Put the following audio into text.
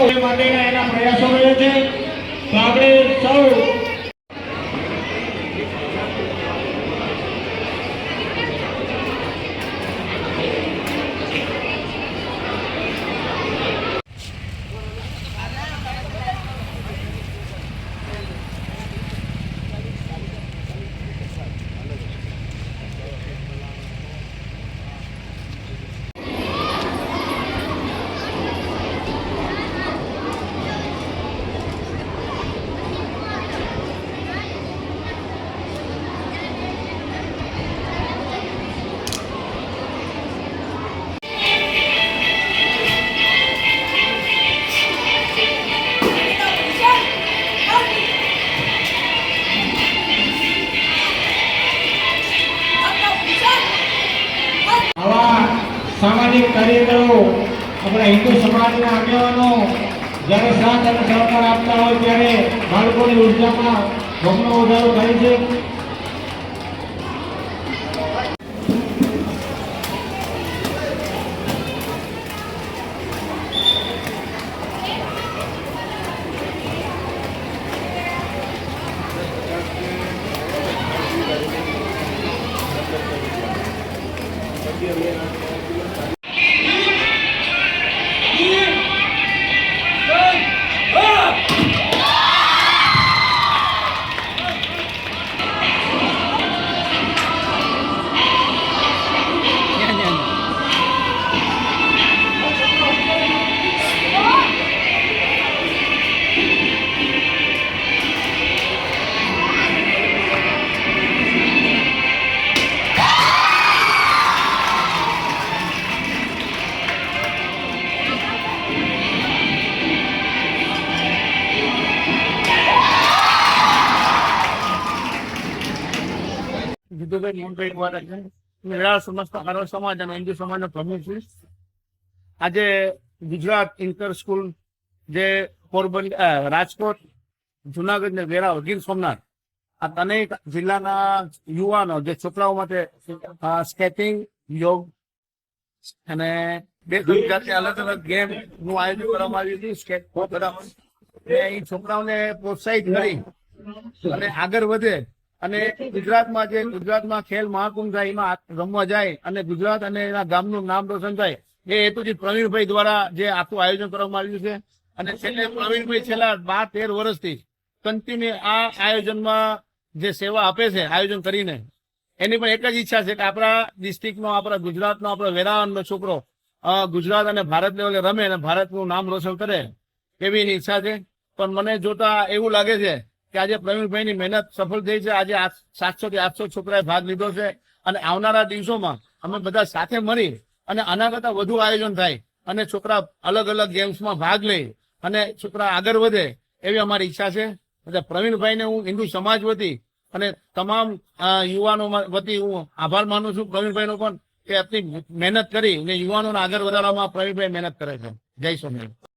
માટેના એના પ્રયાસો રહ્યો છે? સામાજિક કાર્યકરો આપણા હિન્દુ સમાજના આગેવાનો જ્યારે સાથ અને સહકાર આપતા હોય ત્યારે બાળકોની ઉર્જામાં ભગનો વધારો થાય છે. વિધુભાઈ મોહનભાઈ આજે ગુજરાત ઇન્ટર સ્કૂલ જે પોરબંદર રાજકોટ, જુનાગઢ ને વેરાવ ગીર સોમનાથ, આ ત્રણેય જિલ્લાના યુવાનો જે છોકરાઓ માટે સ્કેટિંગ યોગ અને બે ગુજરાતી અલગ અલગ ગેમનું આયોજન કરવામાં આવ્યું હતું સ્કેટ બધા એ છોકરાઓને પ્રોત્સાહિત કરી અને આગળ વધે અને ગુજરાતમાં જે ગુજરાતમાં ખેલ મહાકુંભ થાય, એમાં રમવા જાય અને ગુજરાત અને એના ગામનું નામ રોશન થાય, એ હેતુથી પ્રવીણભાઈ દ્વારા જે આખું આયોજન કરવામાં આવ્યું છે. અને છેલ્લે પ્રવીણભાઈ છેલ્લા બાર તેર વર્ષથી કન્ટિન્યુ આ આયોજનમાં જે સેવા આપે છે, આયોજન કરીને, એની પણ એક જ ઈચ્છા છે કે આપણા ડિસ્ટ્રિક્ટનો, આપણા ગુજરાતનો, આપણો વેરાવળનો છોકરો ગુજરાત અને ભારત લેવલે રમે અને ભારતનું નામ રોશન કરે, એવી ઈચ્છા છે. પણ મને જોતા એવું લાગે છે કે આજે પ્રવીણભાઈની મહેનત સફળ થઈ છે. આજે સાતસો થી આઠસો છોકરાએ ભાગ લીધો છે અને આવનારા દિવસોમાં અમે બધા સાથે મળી અને આના કરતા વધુ આયોજન થાય અને છોકરા અલગ અલગ ગેમ્સમાં ભાગ લે અને છોકરા આગળ વધે એવી અમારી ઈચ્છા છે. એટલે પ્રવીણભાઈને હું હિન્દુ સમાજ વતી અને તમામ યુવાનો વતી હું આભાર માનું છું પ્રવીણભાઈનો પણ કે આપની મહેનત કરી અને યુવાનોને આગળ વધારવામાં પ્રવીણભાઈ મહેનત કરે છે. જય સ્વામિનારાયણ.